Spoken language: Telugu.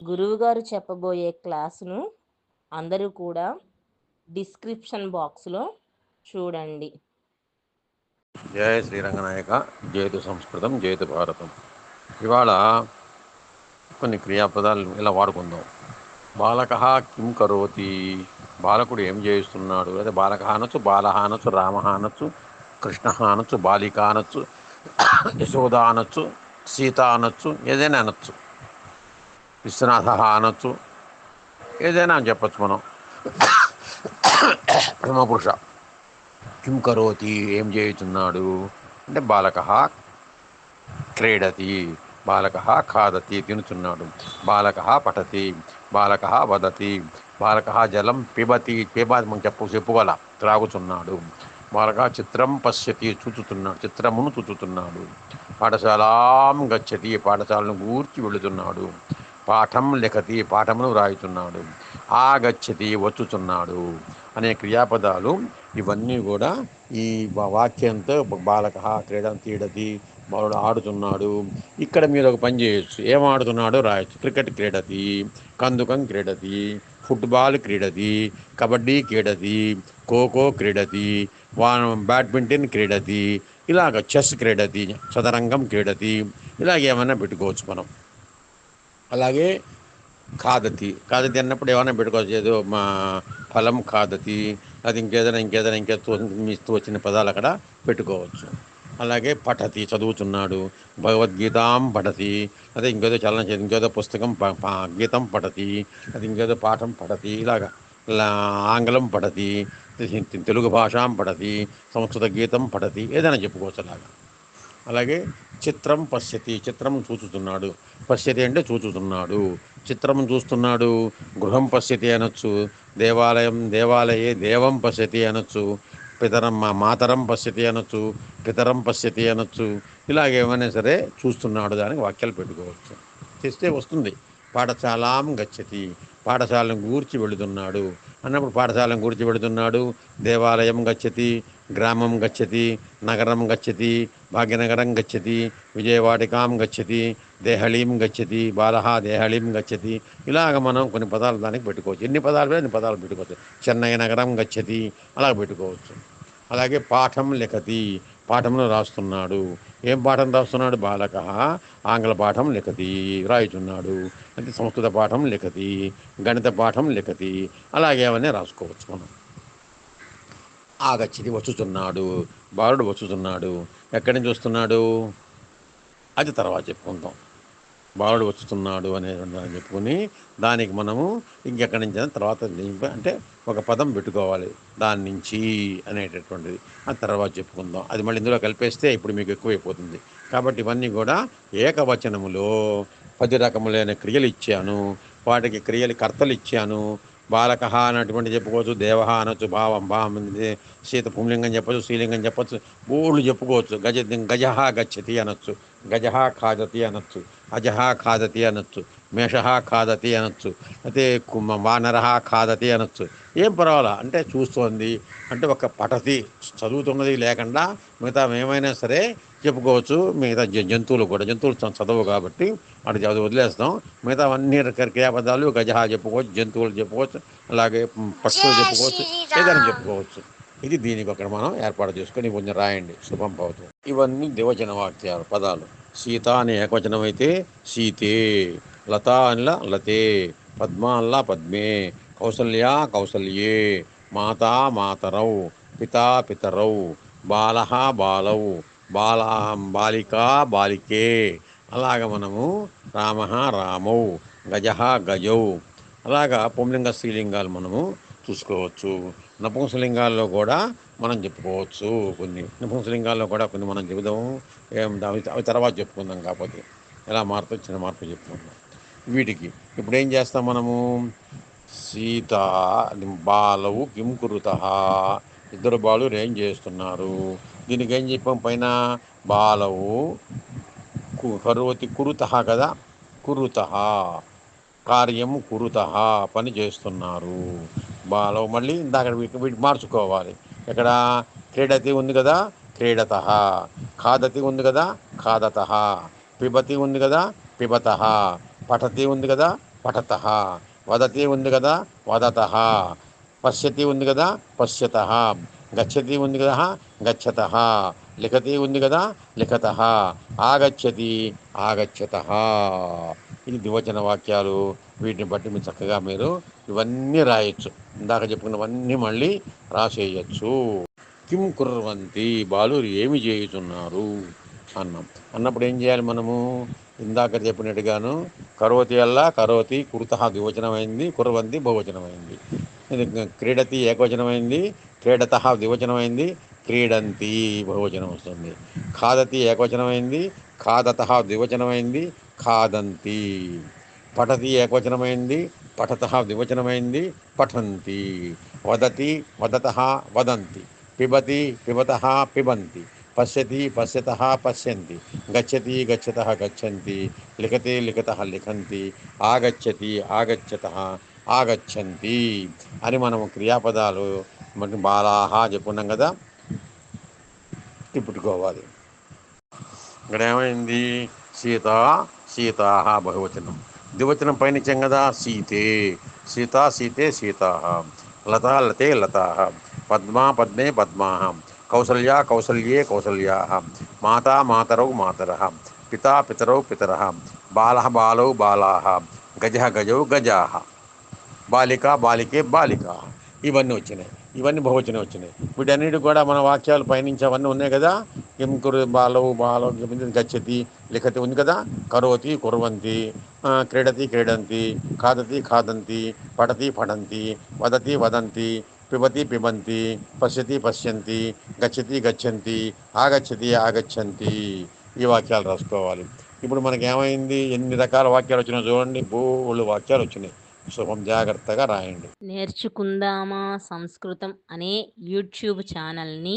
గురువుగారు చెప్పబోయే క్లాసును అందరూ కూడా డిస్క్రిప్షన్ బాక్స్లో చూడండి. జయ శ్రీరంగనాయక జయతు సంస్కృతం జయతు భారతం. ఇవాళ కొన్ని క్రియాపదాలు ఇలా వాడుకుందాం? బాలక కిం కరోతి? బాలకుడు ఏం చేస్తున్నాడు అదే బాలక అనొచ్చు బాలహ అనొచ్చు రామ అనొచ్చు కృష్ణ అనొచ్చు బాలిక అనొచ్చు యశోద అనొచ్చు సీత అనొచ్చు ఏదైనా అనొచ్చు. విశ్వనాథ అనొచ్చు. ఏదైనా అని చెప్పచ్చు మనం. బ్రహ్మపురుష. కిం కరోతి? ఏం చేయుచున్నాడు? అంటే బాలక క్రీడతి బాలక ఖాదతి తినుచున్నాడు. బాలక పఠతి బాలక వదతి బాలక జలం పిబతి పిబ చెప్పు చెప్పుగల త్రాగుచున్నాడు. బాలక చిత్రం పశ్యతి చూచుతున్నాడు. చిత్రమును చూచుతున్నాడు. పాఠశాలాం గచ్చతి పాఠశాలను గూర్చి వెళుతున్నాడు. పాఠం లిఖతి పాఠమును వ్రాయుతున్నాడు ఆగచ్చతి వచ్చుచున్నాడు అనే క్రియాపదాలు ఇవన్నీ కూడా ఈ వాక్యంతో బాలక క్రీడ తీడతి బాలుడు ఆడుతున్నాడు. ఇక్కడ మీరు ఒక పని చేయొచ్చు. ఏం ఆడుతున్నాడో రాయొచ్చు. క్రికెట్ క్రీడతి కందుకం క్రీడతి ఫుట్బాల్ క్రీడతి కబడ్డీ క్రీడతి ఖోఖో క్రీడతి వా బ్యాడ్మింటన్ క్రీడతి ఇలాగ చెస్ క్రీడతి చదరంగం క్రీడతి ఇలాగేమైనా పెట్టుకోవచ్చు మనం. అలాగే కాదతి కాదతి అన్నప్పుడు ఏమైనా పెట్టుకోవచ్చు. ఏదో మా ఫలం ఖాదతి అది ఇంకేదైనా ఇంకేదైనా ఇంకేదో మిస్తూ వచ్చిన పదాలు అక్కడ పెట్టుకోవచ్చు. అలాగే పఠతి చదువుతున్నాడు. భగవద్గీతాం పఠతి అదే ఇంకేదో చలన ఇంకేదో పుస్తకం గీతం పఠతి అది ఇంకేదో పాఠం పఠతి ఇలాగా. ఆంగ్లం పఠతి తెలుగు భాషాం పఠతి సంస్కృత గీతం పఠతి ఏదైనా చెప్పుకోవచ్చు అలాగా. అలాగే చిత్రం పశ్యతి చిత్రం చూచుతున్నాడు. పశ్యతి అంటే చూచుతున్నాడు. చిత్రం చూస్తున్నాడు గృహం పశ్యతి అనొచ్చు దేవాలయం దేవాలయే దేవం పశ్యతి అనొచ్చు పితరం మా మాతరం పశ్యతి అనొచ్చు పితరం పశ్యతి అనొచ్చు ఇలాగేమైనా సరే చూస్తున్నాడు దానికి వాక్యాలు పెట్టుకోవచ్చు. తెస్తే వస్తుంది. పాఠశాలాం గచ్చతి పాఠశాలను గూర్చి వెళుతున్నాడు. అన్నప్పుడు పాఠశాలను కూర్చిపెడుతున్నాడు దేవాలయం గచ్చతి గ్రామం గచ్చతి నగరం గచ్చతి భాగ్యనగరం గచ్చతి విజయవాటికాం గచ్చతి దేహళీం గచ్చతి బాలహ దేహళీం గచ్చతి. ఇలాగ మనం కొన్ని పదాలు దానికి పెట్టుకోవచ్చు. ఎన్ని పదాలు ఎన్ని పదాలు పెట్టుకోవచ్చు. చెన్నై నగరం గచ్చతి అలా పెట్టుకోవచ్చు. అలాగే పాఠం లిఖతి. పాఠంలో రాస్తున్నాడు. ఏం పాఠం రాస్తున్నాడు? బాలక ఆంగ్ల పాఠం లిఖతి. రాయుచున్నాడు. అంటే సంస్కృత పాఠం లిఖతి. గణిత పాఠం లిఖతి. అలాగే అవన్నీ రాసుకోవచ్చు మనం. ఆగచ్చిది వచ్చుతున్నాడు బాలుడు వచ్చుతున్నాడు ఎక్కడి నుంచి వస్తున్నాడు? అది తర్వాత చెప్పుకుందాం. బాలుడు వచ్చుతున్నాడు అనే చెప్పుకొని దానికి మనము ఇంకెక్కడి నుంచి తర్వాత అంటే ఒక పదం పెట్టుకోవాలి. దాని నుంచి అనేటటువంటిది. ఆ తర్వాత చెప్పుకుందాం. అది మళ్ళీ ఇందులో కలిపేస్తే ఇప్పుడు మీకు ఎక్కువైపోతుంది. కాబట్టి ఇవన్నీ కూడా ఏకవచనములో పది రకములైన క్రియలు ఇచ్చాను. వాటికి క్రియలు కర్తలు ఇచ్చాను. బాలక అన్నటువంటి చెప్పుకోవచ్చు. దేవ అనొచ్చు. భావం భావం సీత పుంలింగం చెప్పచ్చు శ్రీలింగం చెప్పచ్చు. బోళ్ళు చెప్పుకోవచ్చు. గజ గజహ గచ్చతి అనొచ్చు. గజహ ఖాదతి అనొచ్చు. అజహ ఖాదతి అనొచ్చు మేష ఖాదతి అనొచ్చు అయితే వానర ఖాదతి అనొచ్చు ఏం పర్వాలా అంటే చూస్తోంది అంటే ఒక పటతి చదువుతున్నది లేకుండా మిగతా ఏమైనా సరే చెప్పుకోవచ్చు మిగతా జంతువులు కూడా జంతువులు చదవు కాబట్టి అటు అది వదిలేస్తాం. మిగతా అన్ని క్రియాపదాలు గజహ చెప్పుకోవచ్చు జంతువులు చెప్పుకోవచ్చు అలాగే పక్షులు చెప్పుకోవచ్చు ఏదైనా చెప్పుకోవచ్చు. ఇది దీనికి అక్కడ మనం ఏర్పాటు చేసుకొని కొంచెం రాయండి. శుభం భవతం. ఇవన్నీ దివచన వాక్యాలు పదాలు. సీత అనే ఏకవచనం అయితే సీతే లత అనిలా లతే పద్మ అల్లా పద్మే కౌసల్య కౌసల్యే మాతా మాతరౌ పితా పితరౌ బాల బాలౌ బాల బాలిక బాలికే. అలాగ మనము రామ రామౌ గజ గజౌ. అలాగా పుంలింగ స్త్రీలింగాలు మనము చూసుకోవచ్చు. నపుంసలింగాల్లో కూడా మనం చెప్పుకోవచ్చు కొన్ని. నపుంసలింగాల్లో కూడా కొన్ని మనం చెబుదాము. అవి అవి తర్వాత చెప్పుకుందాం కాకపోతే. ఎలా మార్పు చిన్న మార్పు చెప్పుకుందాం. వీటికి ఇప్పుడు ఏం చేస్తాం మనము? సీత బాలవు కిం కురుత ఇద్దరు బాలు ఏం చేస్తున్నారు? దీనికి ఏం చెప్పాం పైన? బాలవు కరువతి కురుత కదా? కురుత. కార్యము కురుత. పని చేస్తున్నారు. బాలవు మళ్ళీ ఇందాక వీటి మార్చుకోవాలి. ఇక్కడ క్రీడతి ఉంది కదా? క్రీడత. ఖాదతి ఉంది కదా? ఖాదత. పిబతి ఉంది కదా? పిబత. పఠతి ఉంది కదా? పఠత. వదతి ఉంది కదా? వదత. పశ్యతి ఉంది కదా? పశ్యత. గచ్చతి ఉంది కదా? గచ్చత. లిఖతి ఉంది కదా? లిఖత. ఆగచ్చతి ఆగచ్చత. ఇది దివచన వాక్యాలు వీటిని బట్టి మీరు చక్కగా మీరు ఇవన్నీ రాయొచ్చు. ఇందాక చెప్పుకున్నవన్నీ మళ్ళీ రాసేయచ్చు. కిం కుర్రవంతి బాలురు ఏమి చేయుతున్నారు అన్నాం. అన్నప్పుడు ఏం చేయాలి మనము? ఇందాక చెప్పినట్టుగాను కరోతి అల్లా కరోతి కుర్త ద్వివచనమైంది కుర్రవంతి బహువచనమైంది. ఇది క్రీడతి ఏకవచనమైంది క్రీడత ద్వివచనమైంది క్రీడంతి బహువచనం వస్తుంది. ఖాదతి ఏకవచనమైంది ఖాదత ద్వివచనమైంది ఖాదంతి. పఠతి ఏకవచనమైంది పఠత ద్వివచనమైంది పఠంతి. వదతి వదత వదంతి. పిబతి పిబత పిబంతి. పశ్యతి పశ్యత పశ్యంతి. గచ్చతి గచ్చత గచ్చంతి. లిఖతి లిఖత లిఖంతి. ఆగచ్చతి ఆగచ్చత ఆగచ్చంతి అని మనం క్రియాపదాలు మన బాలాహ చెప్పుకున్నాం కదా తిప్పుకోవాలి. ఇక్కడ ఏమైంది? సీత సీతాహ బహువచనం ద్వివచనం పైన ఇచ్చాం కదా సీతే సీత సీతే సీతా లత లతే లతా పద్మా పద్మే పద్మా కౌసల్యా కౌసల్యే కౌసల్యా మాతా మాతరౌ మాతర పితా పితరౌ పితర బాల బాలౌ బాలా గజ గజౌ గజా బాలిక బాలికే బాలిక ఇవన్నీ వచ్చినాయి। ఇవన్నీ బహువచనం వచ్చినాయి। వీటన్నిటి కూడా మన వాక్యాలు పయనించి అవన్నీ ఉన్నాయి కదా? కిం కురు बालौ बालौ గచ్చతి లిఖతి ఉంది కదా కరోతి కుర్వంతి ఆ, క్రీడతి క్రీడంతి ఖాదతి ఖాదంతి పఠతి పఠంతి వదతి వదంతి పిబతి పిబంతి పశ్యతి పశ్యంతి గచ్చతి గచ్చంతి ఆగచ్చతి ఆగచ్చంతి ఈ వాక్యాలు రాసుకోవాలి. ఇప్పుడు మనకి ఏమైంది ఎన్ని రకాల వాక్యాలు వచ్చినాయో చూడండి. బోళ్ళు వాక్యాలు వచ్చినాయి. శుభం జాగ్రత్తగా రాయండి. నేర్చుకుందామా సంస్కృతం అనే యూట్యూబ్ ఛానల్ని